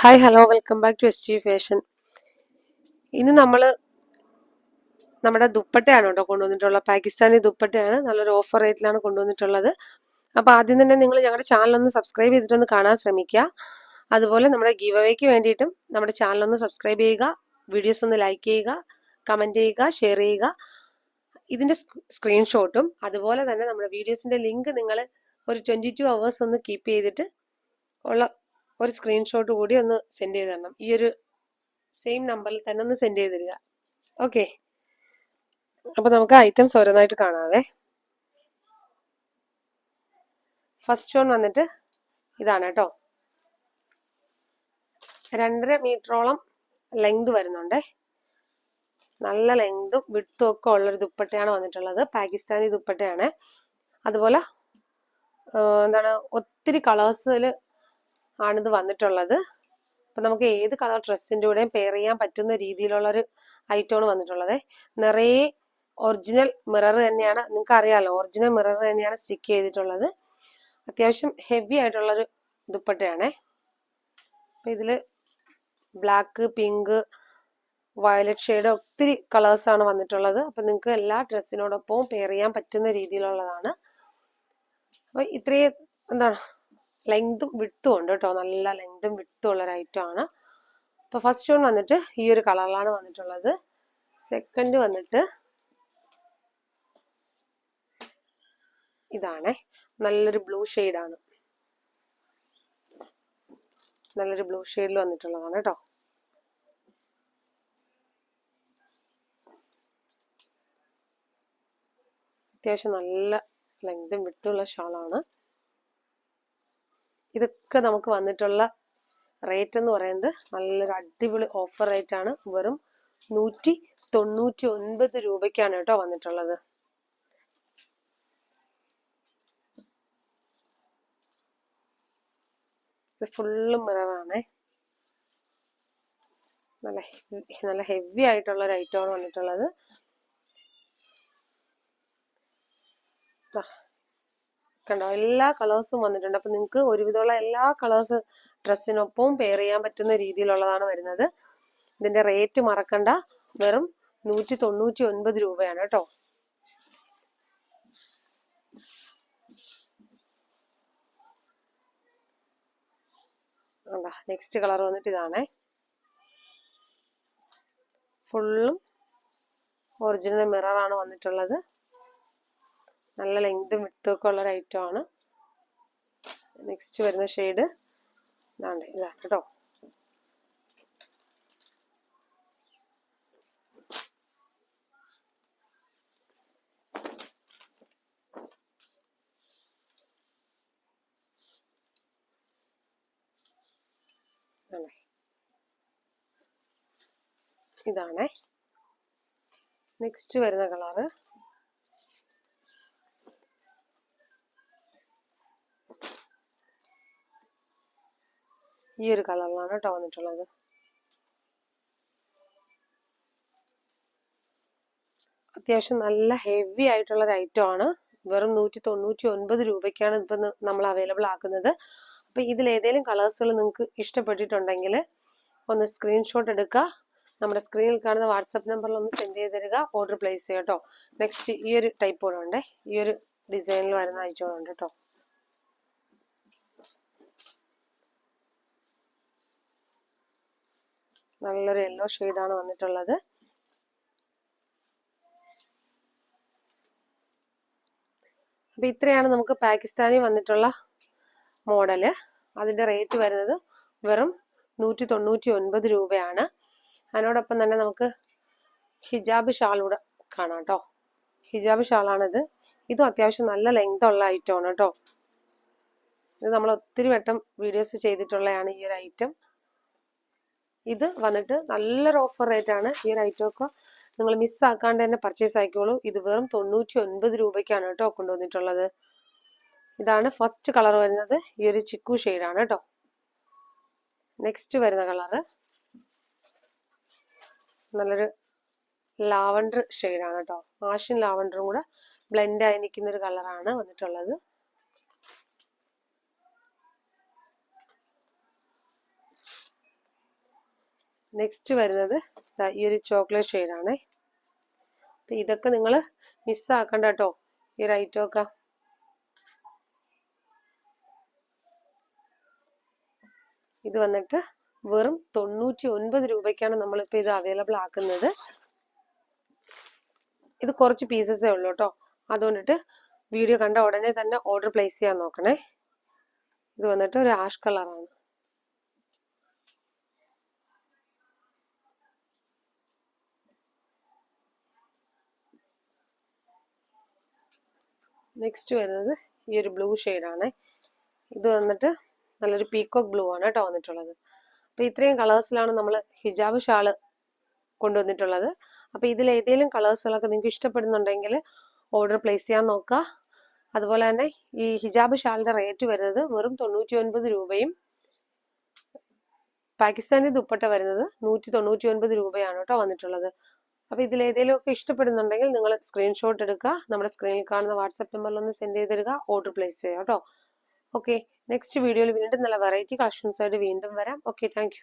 Hi hello welcome back to S G fashion ഇന്ന് നമ്മൾ നമ്മുടെ ദുപ്പട്ടയാണ് കേട്ടോ കൊണ്ടുവന്നിട്ടുള്ളത്. പാകിസ്ഥാനി ദുപ്പട്ടയാണ്. നല്ലൊരു ഓഫർ റേറ്റിലാണ് കൊണ്ടുവന്നിട്ടുള്ളത്. അപ്പോൾ ആദ്യം തന്നെ നിങ്ങൾ ഞങ്ങളുടെ ചാനലൊന്ന് സബ്സ്ക്രൈബ് ചെയ്തിട്ടൊന്ന് കാണാൻ ശ്രമിക്കുക. അതുപോലെ നമ്മുടെ ഗീവ് അവേക്ക് വേണ്ടിയിട്ടും നമ്മുടെ ചാനലൊന്ന് സബ്സ്ക്രൈബ് ചെയ്യുക. വീഡിയോസ് ഒന്ന് ലൈക്ക് ചെയ്യുക. കമന്റ് ചെയ്യുക. ഷെയർ ചെയ്യുക. ഇതിന്റെ സ്ക്രീൻഷോട്ടും അതുപോലെ തന്നെ നമ്മുടെ വീഡിയോസിന്റെ ലിങ്ക് നിങ്ങൾ ഒരു ട്വന്റി ടു ഒന്ന് കീപ്പ് ചെയ്തിട്ട് ഉള്ള ഒരു സ്ക്രീൻഷോട്ട് കൂടി ഒന്ന് സെൻഡ് ചെയ്ത് തരണം. ഈ ഒരു സെയിം നമ്പറിൽ തന്നെ ഒന്ന് സെൻഡ് ചെയ്ത് തരിക. ഓക്കെ അപ്പൊ നമുക്ക് ഐറ്റംസ് ഓരോന്നായിട്ട് കാണാവേ. ഫസ്റ്റ് ഷോൺ വന്നിട്ട് ഇതാണ് കേട്ടോ. രണ്ടര മീറ്ററോളം ലെങ്ത് വരുന്നുണ്ടേ. നല്ല ലെങ്തും വിട്ടും ഒക്കെ ഉള്ളൊരു ദുപ്പട്ടയാണ് വന്നിട്ടുള്ളത്. പാകിസ്ഥാനി ദുപ്പട്ടയാണ്. അതുപോലെ എന്താണ് ഒത്തിരി കളേഴ്സിൽ ആണിത് വന്നിട്ടുള്ളത്. അപ്പം നമുക്ക് ഏത് കളർ ഡ്രസ്സിന്റെ കൂടെയും പെയർ ചെയ്യാൻ പറ്റുന്ന രീതിയിലുള്ള ഒരു ഐറ്റമാണ് വന്നിട്ടുള്ളത്. നിറയെ ഒറിജിനൽ മിറർ തന്നെയാണ്. നിങ്ങൾക്ക് അറിയാമല്ലോ ഒറിജിനൽ മിറർ തന്നെയാണ് സ്റ്റിക്ക് ചെയ്തിട്ടുള്ളത്. അത്യാവശ്യം ഹെവി ആയിട്ടുള്ളൊരു ദുപ്പട്ടയാണേ. അപ്പം ഇതിൽ ബ്ലാക്ക് പിങ്ക് വയലറ്റ് ഷെയ്ഡ് ഒത്തിരി കളേഴ്സാണ് വന്നിട്ടുള്ളത്. അപ്പം നിങ്ങൾക്ക് എല്ലാ ഡ്രസ്സിനോടൊപ്പവും പെയർ ചെയ്യാൻ പറ്റുന്ന രീതിയിലുള്ളതാണ്. അപ്പം ഇത്രയും എന്താണ് ലെങ്തും വിട്ടും ഉണ്ട് കേട്ടോ. നല്ല ലെങ്തും വിട്ടും ഉള്ള ഒരു ഐറ്റം അപ്പോൾ ഫസ്റ്റ് വൺ വന്നിട്ട് ഈ ഒരു കളറിലാണ് വന്നിട്ടുള്ളത്. സെക്കൻഡ് വന്നിട്ട് ഇതാണേ. നല്ലൊരു ബ്ലൂ ആണ്. നല്ലൊരു ബ്ലൂ ഷെയ്ഡിൽ വന്നിട്ടുള്ളതാണ് കേട്ടോ. അത്യാവശ്യം നല്ല ലെങ്തും വിടുത്തുള്ള ഷാളാണ് ഇതൊക്കെ നമുക്ക് വന്നിട്ടുള്ള റേറ്റ് എന്ന് പറയുന്നത് നല്ലൊരു അടിപൊളി ഓഫർ റേറ്റ് ആണ്. വെറും നൂറ്റി തൊണ്ണൂറ്റി ഒൻപത് രൂപയ്ക്കാണ് കേട്ടോ വന്നിട്ടുള്ളത്. ഇത് ഫുള്ള് മിററാണേ നല്ല നല്ല ഹെവി ആയിട്ടുള്ള ഒരു ഐറ്റമാണ് വന്നിട്ടുള്ളത്. കണ്ടോ? എല്ലാ കളേഴ്സും വന്നിട്ടുണ്ട്. അപ്പൊ നിങ്ങൾക്ക് ഒരുവിധമുള്ള എല്ലാ കളേഴ്സ് ഡ്രസ്സിനൊപ്പവും പെയർ ചെയ്യാൻ പറ്റുന്ന രീതിയിലുള്ളതാണ് വരുന്നത്. ഇതിന്റെ റേറ്റ് മറക്കണ്ട. വെറും നൂറ്റി തൊണ്ണൂറ്റി ഒൻപത് രൂപയാണ് കേട്ടോ. നെക്സ്റ്റ് കളർ വന്നിട്ട് ഇതാണേ. ഫുള്ളും ഒറിജിനൽ മിററാണ് വന്നിട്ടുള്ളത്. നല്ല ലെങ്തും വിട്ടൊക്കെ ഉള്ള ഒരു ഐറ്റം ആണ്. നെക്സ്റ്റ് വരുന്ന ഷെയ്ഡ് ഇതാണ് ഇതാണ് കേട്ടോ. ഇതാണേ. നെക്സ്റ്റ് വരുന്ന കളറ് ഈ ഒരു കളറിലാണ് കേട്ടോ വന്നിട്ടുള്ളത്. അത്യാവശ്യം നല്ല ഹെവി ആയിട്ടുള്ള ഒരു ഐറ്റം ആണ്. വെറും നൂറ്റി തൊണ്ണൂറ്റി ഒൻപത് രൂപയ്ക്കാണ് ഇപ്പം നമ്മൾ അവൈലബിൾ ആക്കുന്നത്. അപ്പം ഇതിൽ ഏതെങ്കിലും കളേഴ്സുകൾ നിങ്ങൾക്ക് ഇഷ്ടപ്പെട്ടിട്ടുണ്ടെങ്കിൽ ഒന്ന് സ്ക്രീൻഷോട്ട് എടുക്കുക. നമ്മുടെ സ്ക്രീനിൽ കാണുന്ന വാട്സപ്പ് നമ്പറിൽ ഒന്ന് സെൻഡ് ചെയ്ത് തരിക. ഓർഡർ പ്ലേസ് ചെയ്യാം കേട്ടോ. നെക്സ്റ്റ് ഈ ഒരു ഉണ്ട് ഈ ഒരു ഡിസൈനിൽ വരുന്ന ഉണ്ട് കേട്ടോ. നല്ലൊരു യെല്ലോ ഷെയ്ഡാണ് വന്നിട്ടുള്ളത്. അപ്പൊ ഇത്രയാണ് നമുക്ക് പാകിസ്ഥാനിൽ വന്നിട്ടുള്ള മോഡൽ അതിന്റെ റേറ്റ് വരുന്നത് വെറും നൂറ്റി തൊണ്ണൂറ്റി ഒൻപത് രൂപയാണ്. അതിനോടൊപ്പം തന്നെ നമുക്ക് ഹിജാബ് ഷാൾ കൂടെ കാണാം കേട്ടോ ഹിജാബ് ഷാളാണിത് ഇതും അത്യാവശ്യം നല്ല ലെങ്ത് ഉള്ള ഐറ്റമാണ് കേട്ടോ ഇത് നമ്മൾ ഒത്തിരി വട്ടം വീഡിയോസ് ചെയ്തിട്ടുള്ളതാണ് ഈ ഒരു ഐറ്റം ഇത് വന്നിട്ട് നല്ലൊരു ഓഫർ റേറ്റ് ആണ്. ഈ ഒരു ഐറ്റം ഒക്കെ നിങ്ങൾ മിസ്സാക്കാണ്ട് തന്നെ പർച്ചേസ് ആക്കിക്കോളൂ ഇത് വെറും തൊണ്ണൂറ്റി ഒൻപത് രൂപയ്ക്കാണ് കേട്ടോ കൊണ്ടുവന്നിട്ടുള്ളത്. ഇതാണ് ഫസ്റ്റ് കളർ വരുന്നത്. ഈ ഒരു ചിക്കു ഷെയ്ഡാണ് കേട്ടോ. നെക്സ്റ്റ് വരുന്ന കളറ് നല്ലൊരു ലാവണ്ടർ ഷെയ്ഡാണ് കേട്ടോ. ആഷിൻ ലാവൻഡറും കൂടെ ബ്ലെൻഡ് ആയി നിൽക്കുന്ന ഒരു കളറാണ് വന്നിട്ടുള്ളത്. നെക്സ്റ്റ് വരുന്നത് ഈ ഒരു ചോക്ലേറ്റ് ഷെയ്ഡാണേ അപ്പം ഇതൊക്കെ നിങ്ങൾ മിസ്സാക്കണ്ട കേട്ടോ. ഈ ഒരു ഇത് വന്നിട്ട് വെറും തൊണ്ണൂറ്റി ഒൻപത് രൂപയ്ക്കാണ് നമ്മളിപ്പോൾ ഇത് അവൈലബിൾ ആക്കുന്നത്. ഇത് കുറച്ച് പീസസേ ഉള്ളൂ കേട്ടോ. അതുകൊണ്ടിട്ട് വീഡിയോ കണ്ട ഉടനെ തന്നെ ഓർഡർ പ്ലേസ് ചെയ്യാൻ നോക്കണേ. ഇത് വന്നിട്ട് ഒരു ആഷ് കളറാണ് നെക്സ്റ്റ് വരുന്നത് ഈ ഒരു ബ്ലൂ ആണ്. ഇത് വന്നിട്ട് നല്ലൊരു പീക്കോക്ക് ബ്ലൂ ആണ് കേട്ടോ വന്നിട്ടുള്ളത്. അപ്പോൾ ഇത്രയും കളേഴ്സിലാണ് നമ്മൾ ഹിജാബ് ഷാൾ കൊണ്ടുവന്നിട്ടുള്ളത്. അപ്പോൾ ഇതിൽ ഏതെങ്കിലും കളേഴ്സുകളൊക്കെ നിങ്ങൾക്ക് ഇഷ്ടപ്പെടുന്നുണ്ടെങ്കിൽ ഓർഡർ പ്ലേസ് ചെയ്യാൻ നോക്കുക. അതുപോലെ തന്നെ ഈ ഹിജാബ് ഷാളിന്റെ റേറ്റ് വരുന്നത് വെറും തൊണ്ണൂറ്റി ഒൻപത് രൂപയും പാകിസ്ഥാനി ദുപ്പട്ട വരുന്നത് നൂറ്റി തൊണ്ണൂറ്റി ഒൻപത് രൂപയാണ് കേട്ടോ വന്നിട്ടുള്ളത്. അപ്പോൾ ഒക്കെ ഇഷ്ടപ്പെടുന്നുണ്ടെങ്കിൽ നിങ്ങൾ സ്ക്രീൻഷോട്ട് എടുക്കുക നമ്മുടെ സ്ക്രീനിൽ കാണുന്ന വാട്സപ്പ് നമ്പറിൽ ഒന്ന് സെൻഡ് ചെയ്ത് തരിക ഓർഡർ പ്ലേസ് ചെയ്യാം കേട്ടോ ഓക്കെ നെക്സ്റ്റ് വീഡിയോയിൽ വീണ്ടും നല്ല വെറൈറ്റി കളക്ഷൻസ് ആയിട്ട് വീണ്ടും വരാം. Okay thank